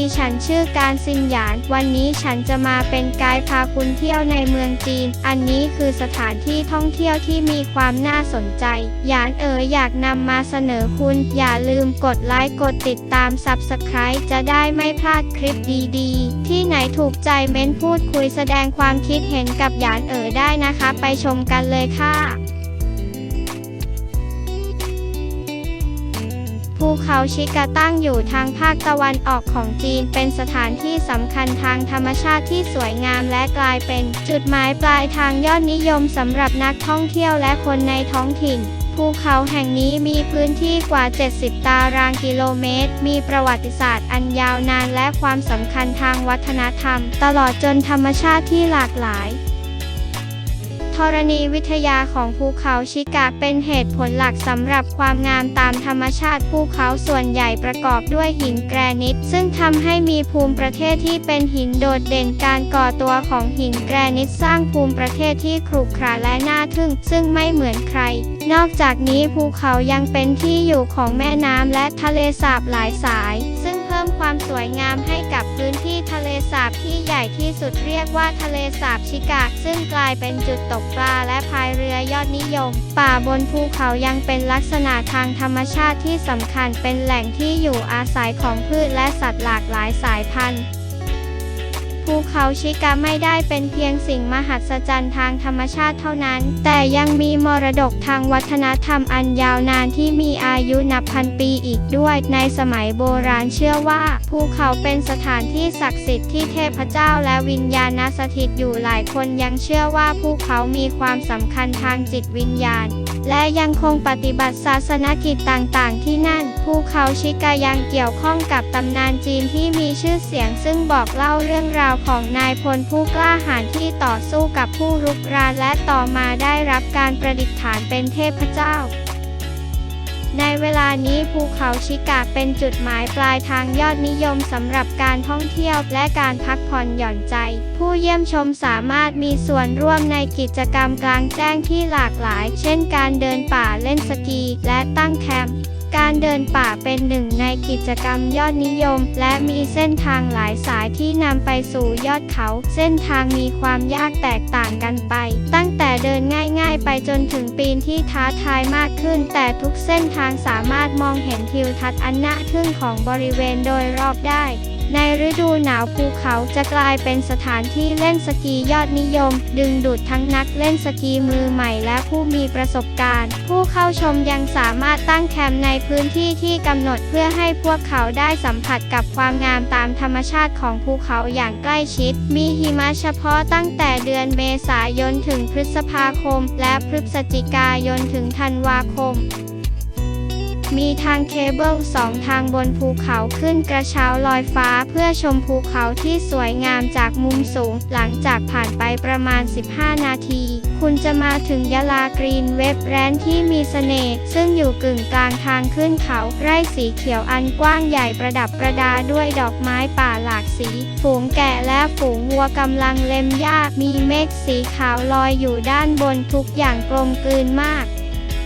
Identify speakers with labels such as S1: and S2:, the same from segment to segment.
S1: ดีฉันชื่อการซินหยาน วันนี้ฉันจะมาเป็นไกด์พาคุณเที่ยวในเมืองจีน อันนี้คือสถานที่ท่องเที่ยวที่มีความน่าสนใจ หยานเอ๋ยอยากนำมาเสนอคุณ อย่าลืมกดไลค์กดติดตาม Subscribe จะได้ไม่พลาดคลิปดีๆ ที่ไหนถูกใจเม้นพูดคุยแสดงความคิดเห็นกับหยานเอ๋ยได้นะคะ ไปชมกันเลยค่ะ ภูเขาชิกาตั้งอยู่ทางภาคตะวันออกของจีน เป็นสถานที่สำคัญทางธรรมชาติที่สวยงามและกลายเป็นจุดหมายปลายทางยอดนิยมสำหรับนักท่องเที่ยวและคนในท้องถิ่น ภูเขาแห่งนี้มีพื้นที่กว่า 70 ตารางกิโลเมตร มีประวัติศาสตร์อันยาวนานและความสำคัญทางวัฒนธรรม ตลอดจนธรรมชาติที่หลากหลาย รณีวิทยาของภูเขาชิกะเป็นเหตุผลหลักสำหรับความงามตามธรรมชาติภูเขาส่วนใหญ่ประกอบด้วยหินแกรนิต ซึ่งทำให้มีภูมิประเทศที่เป็นหินโดดเด่นการก่อตัวของหินแกรนิตสร้างภูมิประเทศที่ขรุขระและน่าทึ่ง ซึ่งไม่เหมือนใคร นอกจากนี้ภูเขายังเป็นที่อยู่ของแม่น้ำและทะเลสาบหลายสาย ซึ่ง พิ่มความสวยงามให้กับพื้นที่ทะเลสาบที่ใหญ่ที่สุดเรียกว่าทะเลสาบชิกะ ซึ่งกลายเป็นจุดตกปลาและพายเรือยอดนิยม ป่าบนภูเขายังเป็นลักษณะทางธรรมชาติที่สำคัญเป็นแหล่งที่อยู่อาศัยของพืชและสัตว์หลากหลายสายพันธุ์ ภูเขาชิกะไม่ได้เป็นเพียงสิ่งมหัศจรรย์ทางธรรมชาติเท่านั้น แต่ยังมีมรดกทางวัฒนธรรมอันยาวนานที่มีอายุนับพันปีอีกด้วย ในสมัยโบราณเชื่อว่าภูเขาเป็นสถานที่ศักดิ์สิทธิ์ที่เทพเจ้าและวิญญาณสถิตอยู่หลายคนยังเชื่อว่าภูเขามีความสำคัญทางจิตวิญญาณ และยังคงปฏิบัติศาสนกิจต่างๆ ที่นั่น ภูเขาชิกายังเกี่ยวข้องกับตำนานจีนที่มีชื่อเสียง ซึ่งบอกเล่าเรื่องราวของนายพลผู้กล้าหาญที่ต่อสู้กับผู้รุกรานและต่อมาได้รับการประดิษฐานเป็นเทพเจ้า ในเวลานี้ภูเขาชิกะเป็นจุดหมายปลายทางยอดนิยมสำหรับการท่องเที่ยวและการพักผ่อนหย่อนใจ ผู้เยี่ยมชมสามารถมีส่วนร่วมในกิจกรรมกลางแจ้งที่หลากหลาย เช่นการเดินป่าเล่นสกี และตั้งแคมป์ การเดินป่าเป็นหนึ่งในกิจกรรมยอดนิยม และมีเส้นทางหลายสายที่นำไปสู่ยอดเขา เส้นทางมีความยากแตกต่างกันไป ตั้งแต่เดินง่าย ๆ ไปจนถึงปีนที่ท้าทายมากขึ้น แต่ทุกเส้นทางสามารถมองเห็นทิวทัศน์อันน่าทึ่งของบริเวณโดยรอบได้ ในฤดูหนาวภูเขาจะกลายเป็นสถานที่เล่นสกียอดนิยม ดึงดูดทั้งนักเล่นสกีมือใหม่และผู้มีประสบการณ์ ผู้เข้าชมยังสามารถตั้งแคมป์ในพื้นที่ที่กำหนดเพื่อให้พวกเขาได้สัมผัสกับความงามตามธรรมชาติของภูเขาอย่างใกล้ชิด มีหิมะเฉพาะตั้งแต่เดือนเมษายนถึงพฤษภาคม และพฤศจิกายนถึงธันวาคม มีทางเคเบิลสองทางบนภูเขาขึ้นกระเช้าลอยฟ้าเพื่อชมภูเขาที่สวยงามจากมุมสูง หลังจากผ่านไปประมาณ 15 นาที คุณจะมาถึงยะลากรีนเว็บแรนที่มีเสน่ห์ซึ่งอยู่กึ่งกลางทางขึ้นเขาไร่สีเขียวอันกว้างใหญ่ประดับประดาด้วยดอกไม้ป่าหลากสี ฝูงแกะและฝูงวัวกำลังเล็มหญ้ามีเมฆสีขาวลอยอยู่ด้านบนทุกอย่างกลมกลืนมาก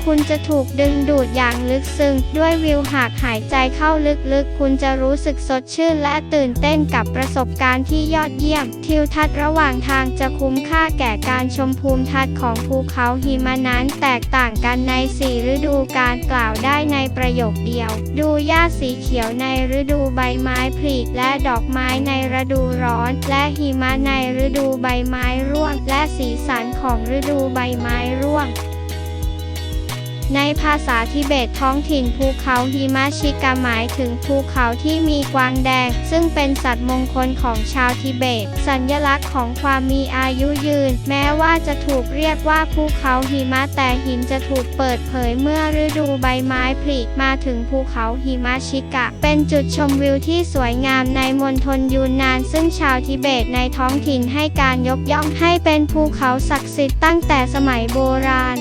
S1: คุณจะถูกดึงดูดอย่างลึกซึ้งด้วยวิวหากหายใจเข้าลึกๆ คุณจะรู้สึกสดชื่นและตื่นเต้นกับประสบการณ์ที่ยอดเยี่ยม ทิวทัศน์ระหว่างทางจะคุ้มค่าแก่การชมภูมิทัศน์ของภูเขาหิมะนั้นแตกต่างกันในสี่ฤดูกาลกล่าวได้ในประโยคเดียว ดูหญ้าสีเขียวในฤดูใบไม้ผลิและดอกไม้ในฤดูร้อน และหิมะในฤดูใบไม้ร่วง และสีสันของฤดูใบไม้ร่วง ในภาษาทิเบตท้องถิ่นภูเขาหิมะชิกาหมายถึงภูเขาที่มีกวางแดง ซึ่งเป็นสัตว์มงคลของชาวทิเบต สัญลักษณ์ของความมีอายุยืน แม้ว่าจะถูกเรียกว่าภูเขาหิมะแต่หินจะถูกเปิดเผยเมื่อฤดูใบไม้ผลิมาถึงภูเขาหิมะชิกะ เป็นจุดชมวิวที่สวยงามในมณฑลยูนนาน ซึ่งชาวทิเบตในท้องถิ่นให้การยกย่องให้เป็นภูเขาศักดิ์สิทธิ์ตั้งแต่สมัยโบราณ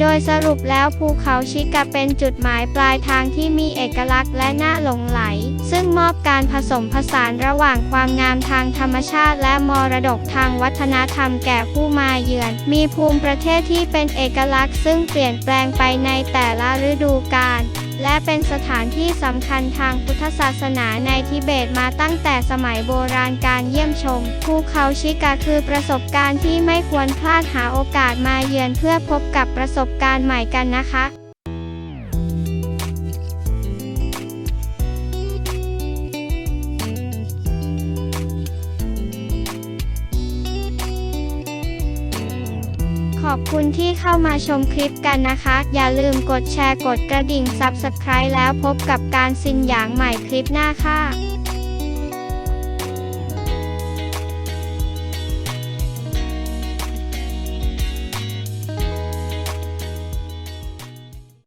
S1: โดยสรุปแล้วภูเขาชิกะเป็นจุดหมายปลายทางที่มีเอกลักษณ์และน่าหลงไหล ซึ่งมอบการผสมผสานระหว่างความงามทางธรรมชาติ และมรดกทางวัฒนธรรมแก่ผู้มาเยือน มีภูมิประเทศที่เป็นเอกลักษณ์ ซึ่งเปลี่ยนแปลงไปในแต่ละฤดูกาล และเป็นสถานที่สำคัญทางพุทธศาสนาในทิเบตมาตั้งแต่สมัยโบราณการเยี่ยมชม ภูเขาชิกาคือประสบการณ์ที่ไม่ควรพลาดหาโอกาสมาเยือนเพื่อพบกับประสบการณ์ใหม่กันนะคะ อบคุณที่เข้ามาชมคลิปกันนะคะ อย่าลืมกดแชร์กดกระดิ่ง Subscribe แล้วพบกับการซินหยางใหม่คลิปหน้าค่ะ